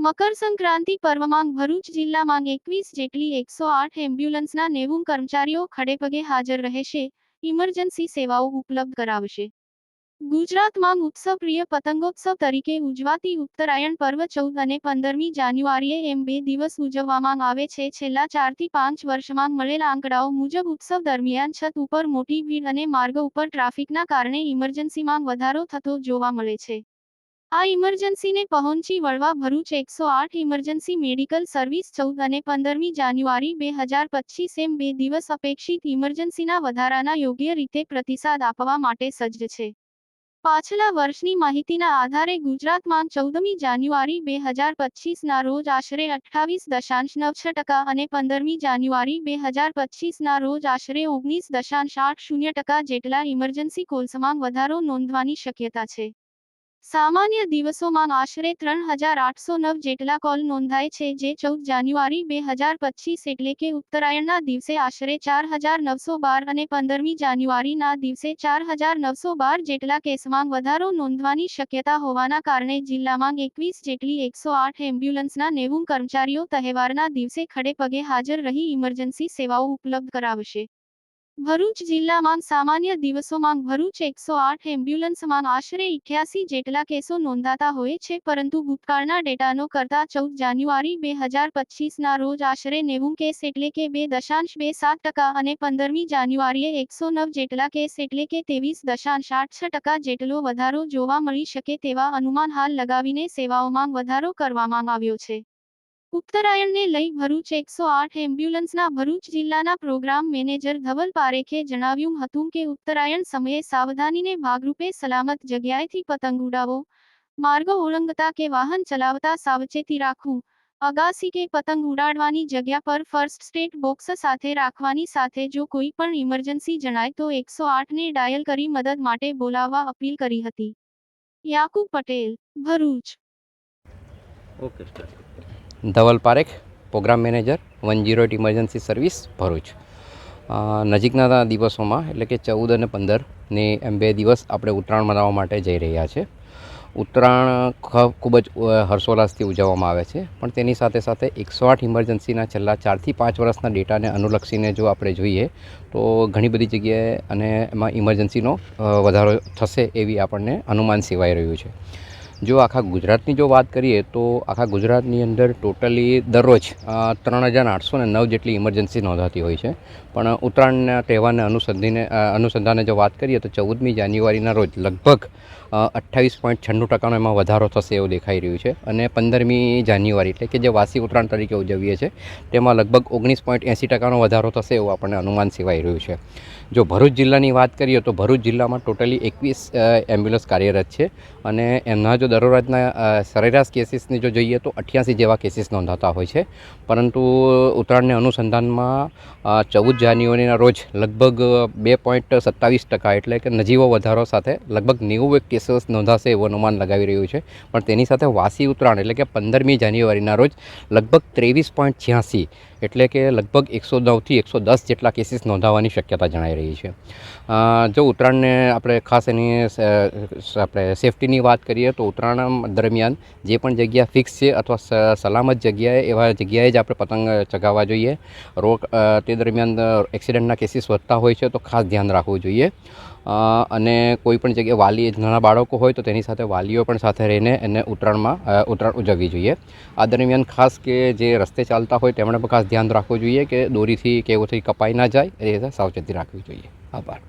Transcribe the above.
મકર સંક્રાંતિ પર્વમાં ભરૂચ જિલ્લામાં એકવીસ જેટલી એકસો આઠ એમ્બ્યુલન્સના નેવું કર્મચારીઓ ખડેપગે હાજર રહેશે. ઇમરજન્સી સેવાઓ ઉપલબ્ધ કરાવશે. ગુજરાતમાં ઉત્સવપ્રિય પતંગોત્સવ તરીકે ઉજવાતી ઉત્તરાયણ પર્વ ચૌદ અને પંદરમી જાન્યુઆરીએ એમ બે દિવસ ઉજવવામાં આવે છે. છેલ્લા ચારથી પાંચ વર્ષમાં મળેલા આંકડાઓ મુજબ ઉત્સવ દરમિયાન છત ઉપર મોટી ભીડ અને માર્ગ ઉપર ટ્રાફિકના કારણે ઇમરજન્સીમાં વધારો થતો જોવા મળે છે. આ ઇમરજન્સીને પહોંચી વળવા ભરૂચ એકસો આઠ ઇમરજન્સી મેડિકલ સર્વિસ ચૌદ અને પંદરમી જાન્યુઆરી બે હજાર પચીસ એમ બે દિવસ અપેક્ષિત ઇમરજન્સીના વધારાના યોગ્ય રીતે પ્રતિસાદ આપવા માટે સજ્જ છે. પાછલા વર્ષની માહિતીના આધારે ગુજરાતમાં ચૌદમી જાન્યુઆરી બે હજાર પચીસના રોજ આશરે અઠ્ઠાવીસ દશાંશ નવ છ ટકા અને પંદરમી જાન્યુઆરી બે હજાર પચીસના રોજ આશરે ઓગણીસ દશાંશ આઠ શૂન્ય ટકા જેટલા ઇમરજન્સી કોલ્સમાં વધારો નોંધવાની શક્યતા છે. સામાન્ય દિવસોમાં આશરે ત્રણ હજાર આઠસો નવ જેટલા કોલ નોંધાય છે, જે ચૌદ જાન્યુઆરી બે હજાર પચીસ એટલે કે ઉત્તરાયણના દિવસે આશરે ચાર હજાર નવસો બાર અને પંદરમી જાન્યુઆરીના દિવસે ચાર હજાર નવસો બાર જેટલા કેસમાં વધારો નોંધવાની શક્યતા હોવાના કારણે જિલ્લામાં એકવીસ જેટલી એકસો આઠ એમ્બ્યુલન્સના નેવું કર્મચારીઓ તહેવારના દિવસે ખડે પગે હાજર રહી ઇમરજન્સી સેવાઓ ઉપલબ્ધ કરાવશે. ભરૂચ જિલ્લામાં સામાન્ય દિવસોમાં ભરૂચ એકસો આઠ એમ્બ્યુલન્સમાં આશરે ઇઠ્યાસી જેટલા કેસો નોંધાતા હોય છે, પરંતુ ભૂતકાળના ડેટાનો કરતા ચૌદ જાન્યુઆરી બે હજાર પચીસના રોજ આશરે નેવું કેસ એટલે કે બે દશાંશ બે સાત ટકા અને પંદરમી જાન્યુઆરીએ એકસો નવ જેટલા કેસ એટલે કે ત્રેવીસ દશાંશ આઠ ટકા જેટલો વધારો જોવા મળી શકે તેવા અનુમાન હાલ લગાવીને સેવાઓમાં વધારો કરવામાં આવ્યો છે. ઉત્તરાયણને લઈ ભરૂચ એકસો આઠ એમ્બ્યુલન્સના ભરૂચ જિલ્લાના પ્રોગ્રામ મેનેજર ધવલ પારેખે જણાવ્યું હતું કે ઉત્તરાયણ સમયે સાવધાનીને ભાગરૂપે સલામત જગ્યાએથી પતંગ ઉડાવો, માર્ગો ઓળંગતા કે વાહન ચલાવતા સાવચેતી રાખવું, અગાસી કે પતંગ ઉડાડવાની જગ્યા પર ફર્સ્ટ સ્ટેટ બોક્સ સાથે રાખવાની સાથે જો કોઈ પણ ઇમરજન્સી જણાય તો એકસો આઠને ડાયલ કરી મદદ માટે બોલાવવા અપીલ કરી હતી. Yakub Patel, Bharuch. Okay Dhaval Parekh, program manager, one zero eight emergency service, Bharuch. નજીકના દિવસોમાં, એટલે કે ચૌદ અને પંદરની એમ બે દિવસ આપણે ઉત્તરાયણ મનાવવા માટે જઈ રહ્યા છે. ઉત્તરાયણ ખૂબ જ હર્ષોલ્લાસથી ઉજવવામાં આવે છે, પણ તેની સાથે સાથે એકસો આઠ ઇમરજન્સીના છેલ્લા ચારથી પાંચ વર્ષના ડેટાને અનુલક્ષીને જો આપણે જોઈએ, તો ઘણી બધી જગ્યાએ અને એમાં ઇમરજન્સીનો વધારો થશે એવી આપણને અનુમાન સેવાઈ રહ્યું છે. જો આખા ગુજરાતની જો વાત કરીએ તો આખા ગુજરાતની અંદર ટોટલી દરરોજ ત્રણ હજાર આઠસો ને નવ જેટલી ઇમરજન્સી નોંધાતી હોય છે. પણ ઉત્તરાયણના તહેવારને અનુસંધીને અનુસંધાને જો વાત કરીએ તો ચૌદમી જાન્યુઆરીના રોજ લગભગ અઠ્ઠાવીસ પોઈન્ટ છન્નું ટકાનો એમાં વધારો થશે એવું દેખાઈ રહ્યું છે. અને પંદરમી જાન્યુઆરી, એટલે કે જે વાસી ઉત્તરાયણ તરીકે ઉજવીએ છીએ, તેમાં લગભગ ઓગણીસ પોઈન્ટ એંસી ટકાનો વધારો થશે એવું આપણને અનુમાન સેવાઈ રહ્યું છે. જો ભરૂચ જિલ્લાની વાત કરીએ તો ભરૂચ જિલ્લામાં ટોટલી એકવીસ એમ્બ્યુલન્સ કાર્યરત છે. અને એમના જો દરરોજના સરેરાશ કેસીસની જો જોઈએ તો અઠ્યાસી જેવા કેસીસ નોંધાતા હોય છે. પરંતુ ઉત્તરાયણને અનુસંધાનમાં ચૌદ જાન્યુઆરીના રોજ લગભગ બે પોઈન્ટ સત્તાવીસ ટકા, એટલે કે નજીવો વધારો સાથે લગભગ નેવું એક કેસીસ નોંધાશે એવું અનુમાન લગાવી રહ્યું છે. પણ તેની સાથે વાસી ઉત્તરાયણ એટલે કે પંદરમી જાન્યુઆરીના રોજ લગભગ ત્રેવીસ પોઈન્ટ છ્યાસી એટલે કે લગભગ એકસો નવથી એકસો દસ જેટલા કેસીસ નોંધાવાની શક્યતા જણાઈ રહી છે. જો ઉત્તરાયણને આપણે ખાસ એની આપણે સેફટીની વાત કરીએ તો ઉત્તરાયણ દરમિયાન જે પણ જગ્યા ફિક્સ છે અથવા સલામત જગ્યાએ એવા જગ્યાએ જ આપણે પતંગ ચગાવવા જોઈએ. રોક તે દરમિયાન એક્સિડન્ટના કેસીસ વધતા હોય છે તો ખાસ ધ્યાન રાખવું જોઈએ. અને કોઈ પણ જગ્યાએ વાલી, નાના બાળકો હોય તો તેની સાથે વાલીઓ પણ સાથે રહીને એને ઉત્તરાયણમાં ઉત્તરાયણ ઉજવવી જોઈએ. આ દરમિયાન ખાસ કે જે રસ્તે ચાલતા હોય તેમણે પણ ખાસ ધ્યાન રાખવું જોઈએ કે દોરીથી કે એવોથી કપાઈ ના જાય, એ સાવચેતી રાખવી જોઈએ. આભાર.